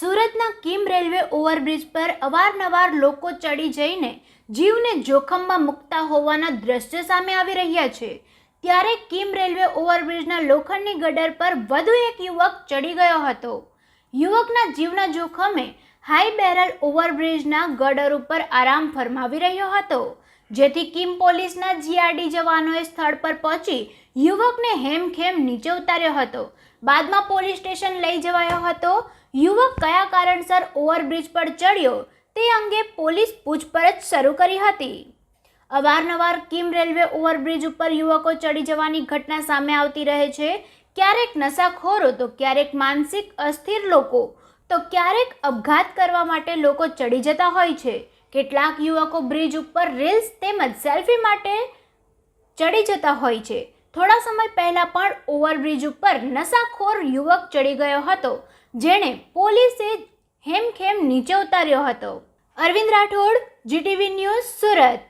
સુરતના Kim railway overbridge પર અવારનવાર લોકો ચડી જઈને જીવને જોખમમાં મૂકતા હોવાના દ્રશ્ય સામે આવી રહ્યા છે. ત્યારે કિમ રેલવે ઓવરબ્રિજના લોખંડની ગડર પર વધુ એક યુવક ચડી ગયો હતો. યુવકના જીવના જોખમે હાઈ બેરલ ઓવરબ્રિજના ગડર ઉપર આરામ ફરમાવી રહ્યો હતો. જેથી કિમ પોલીસના જીઆરડી જવાનોએ સ્થળ પર પહોંચી યુવકને હેમખેમ નીચે ઉતાર્યો હતો. બાદમાં પોલીસ સ્ટેશન લઈ જવાયો હતો. યુવક કયા કારણસર ઓવરબ્રિજ પર ચડ્યો તે અંગે પોલીસ પૂછપરછ શરૂ કરી હતી. અવારનવાર કિમ રેલવે ઓવરબ્રિજ ઉપર યુવકો ચડી જવાની ઘટના સામે આવતી રહે છે. ક્યારેક નશાખોરો, તો ક્યારેક માનસિક અસ્થિર લોકો, તો ક્યારેક અપઘાત કરવા માટે લોકો ચડી જતા હોય છે. કેટલાક યુવકો બ્રિજ ઉપર રીલ્સ તેમજ સેલ્ફી માટે ચડી જતા હોય છે. થોડા સમય પહેલાં પણ ઓવરબ્રિજ ઉપર નશાખોર યુવક ચડી ગયો હતો. જેણે પોલીસે હેમખેમ નીચે ઉતાર્યો હતો. Arvind Rathod GTV news Surat.